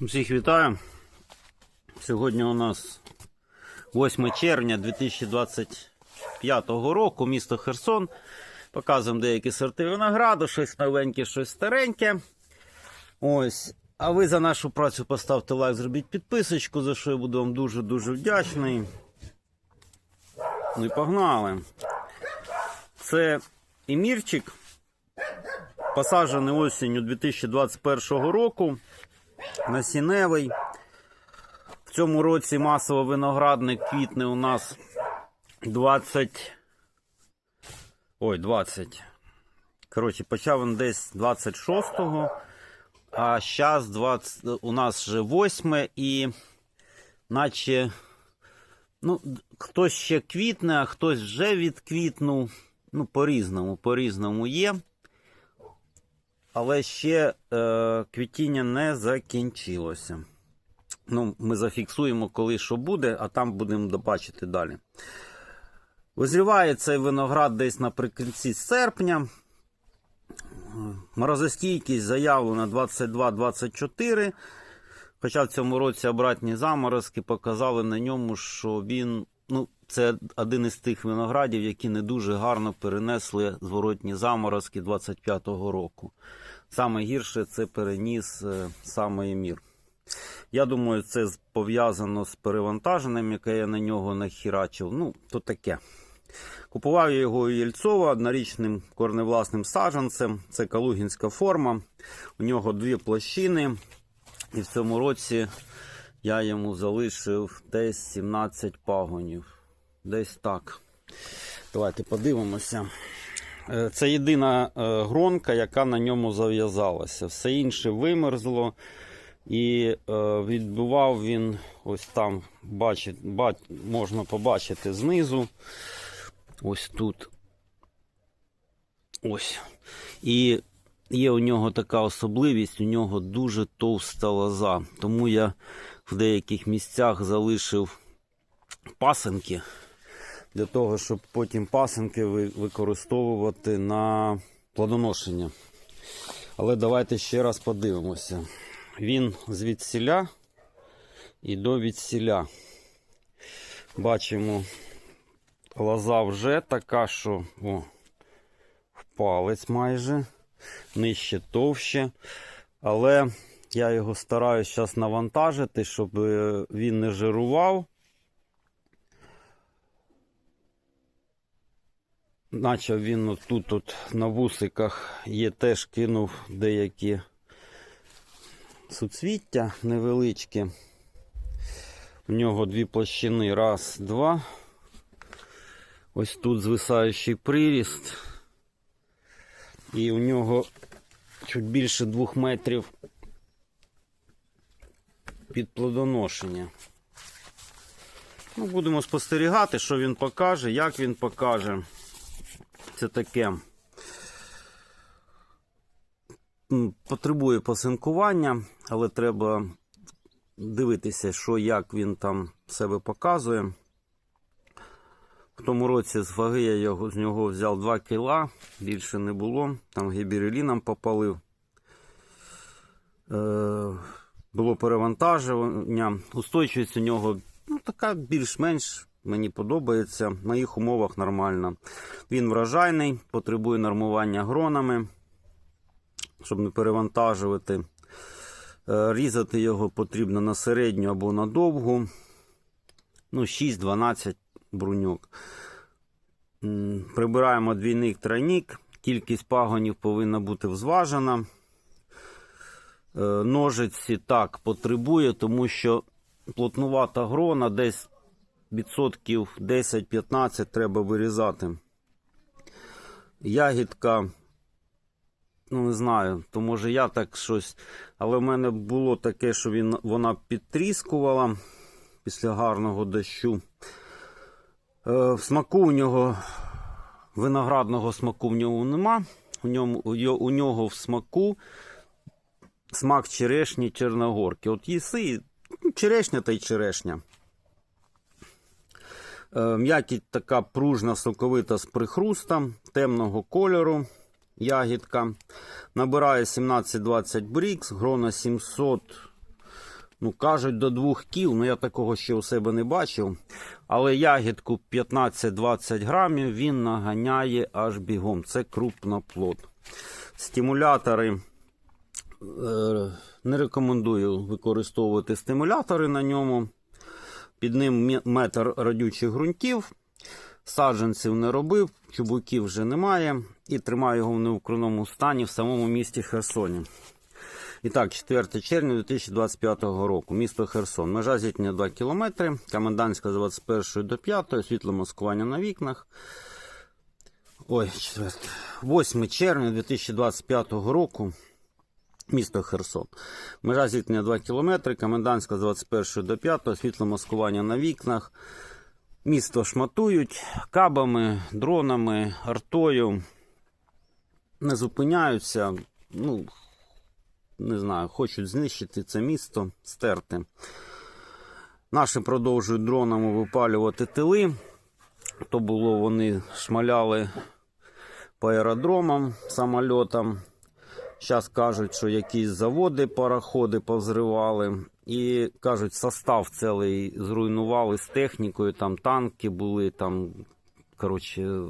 Всіх вітаю. Сьогодні у нас 8 червня 2025 року, місто Херсон. Показуємо деякі сорти винограду, щось новеньке, щось стареньке. Ось. А ви за нашу працю поставте лайк, зробіть підписочку, за що я буду вам дуже-дуже вдячний. Ну і погнали. Це емірчик, посаджений осінню 2021 року насінневий. В цьому році масово виноградник квітне у нас 20. Ой, 20. Коротше, почав він десь 26-го, а зараз 20... у нас вже 8 і наче. Ну, хтось ще квітне, а хтось вже відквітнув. Ну, по-різному, по-різному є. Але ще е, квітіння не закінчилося. Ну, Ми зафіксуємо, коли що буде, а там будемо добачити далі. Визріває цей виноград десь наприкінці серпня. Морозостійкість заявлена 22-24. Хоча в цьому році обратні заморозки показали на ньому, що він. Ну, це один із тих виноградів, які не дуже гарно перенесли зворотні заморозки 25-го року. Саме гірше це переніс е, саме Емір. Я думаю, це пов'язано з перевантаженням, яке я на нього нахірачив. Ну, то таке. Купував я його у Єльцова однорічним корневласним саджанцем. Це калугінська форма. У нього дві площини. І в цьому році я йому залишив десь 17 пагонів. Десь так. Давайте подивимося. Е, Це єдина е, гронка, яка на ньому зав'язалася. Все інше вимерзло. І е, відбував він ось там, бачить, бач, можна побачити знизу. Ось тут. Ось. І є у нього така особливість, у нього дуже товста лоза. Тому я в деяких місцях залишив пасенки для того, щоб потім пасенки використовувати на плодоношення. Але давайте ще раз подивимося. Він звідсіля і до відсіля. Бачимо, лоза вже така, що о, в палець майже, нижче товще. Але я його стараюсь зараз навантажити, щоб е, він не жирував. Начав він тут от на вусиках є теж кинув деякі суцвіття невеличкі. У нього дві площини. Раз, два. Ось тут звисаючий приріст. І у нього чуть більше двох метрів під плодоношення. Ну, будемо спостерігати, що він покаже, як він покаже. Це таке. Потребує посинкування, але треба дивитися, що як він там себе показує. В тому році з ваги я його, з нього взяв 2 кіла, більше не було. Там гібереліном попалив. Е, було перевантаження. Устойчивість у нього ну, така більш-менш мені подобається. В моїх умовах нормально. Він врожайний, потребує нормування гронами, щоб не перевантажувати. Е, Різати його потрібно на середню або на довгу. Ну, 6-12 бруньок. Прибираємо двійник тройник. Кількість пагонів повинна бути взважена. Е, Ножиці так потребує, тому що плотнувата грона десь відсотків 10-15 треба вирізати. Ягідка, ну не знаю, то може я так щось. Але в мене було таке, що він, вона підтріскувала після гарного дощу. Е, в смаку у нього виноградного смаку в ньому нема. У, ньому, у, нього в смаку смак черешні чорногорки. От їси, ну, черешня та й черешня. Е, М'якіть така пружна, соковита з прихрустом, темного кольору. Ягідка. Набирає 17-20 брікс, грона 700 Ну, кажуть, до двох кіл, ну я такого ще у себе не бачив. Але ягідку 15-20 грамів він наганяє аж бігом. Це крупноплод. Стимулятори. е, Не рекомендую використовувати стимулятори на ньому. Під ним метр родючих ґрунтів. Саджанців не робив, чубуків вже немає. І тримаю його в неукриному стані в самому місті Херсоні. І так, 4 червня 2025 року. Місто Херсон. Межа зіткнення 2 км. Комендантська з 21 до 5, світло маскування на вікнах. Ой, 4. 8 червня 2025 року. Місто Херсон. Межа зіткнення 2 км. Комендантська з 21 до 5, світло маскування на вікнах. Місто шматують кабами, дронами, артою. Не зупиняються. Ну, не знаю, хочуть знищити це місто, стерти. Наші продовжують дронами випалювати тили. То було, вони шмаляли по аеродромам, самольотам. Зараз кажуть, що якісь заводи, пароходи повзривали. І кажуть, состав цілий зруйнували з технікою, там танки були, там, коротше,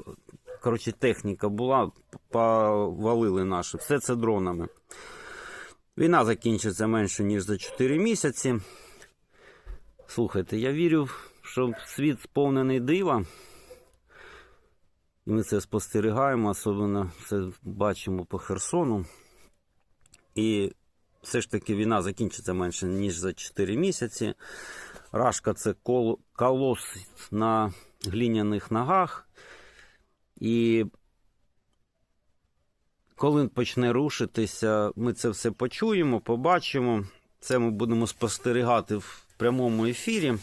коротше техніка була, повалили наші. Все це дронами. Війна закінчиться менше, ніж за 4 місяці. Слухайте, я вірю, що світ сповнений дива. І ми це спостерігаємо, особливо це бачимо по Херсону. І все ж таки війна закінчиться менше, ніж за 4 місяці. Рашка це кол- колос на глиняних ногах. І коли почне рушитися, ми це все почуємо, побачимо. Це ми будемо спостерігати в прямому ефірі.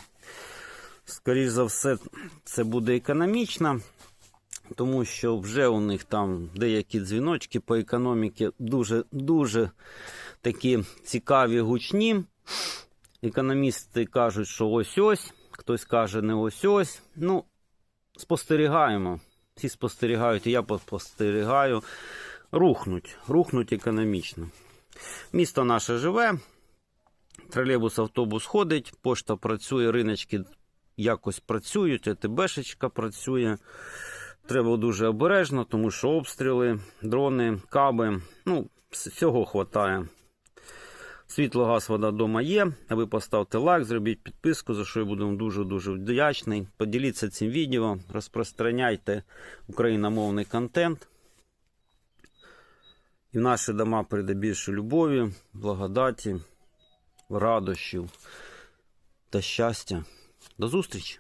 Скоріше за все, це буде економічно, тому що вже у них там деякі дзвіночки по економіці дуже, дуже такі цікаві, гучні. Економісти кажуть, що ось-ось, хтось каже не ось-ось. Ну, спостерігаємо. Всі спостерігають, і я спостерігаю. Рухнуть, рухнуть економічно. Місто наше живе, тролейбус, автобус ходить, пошта працює, риночки якось працюють, АТБшечка працює. Треба дуже обережно, тому що обстріли, дрони, каби. Ну, всього хватає. Світло, газ, вода вдома є. А ви поставте лайк, зробіть підписку, за що я буду вам дуже-дуже вдячний. Поділіться цим відео, розпространяйте україномовний контент. І в наші дома прийде більше любові, благодаті, радощів та щастя. До зустрічі!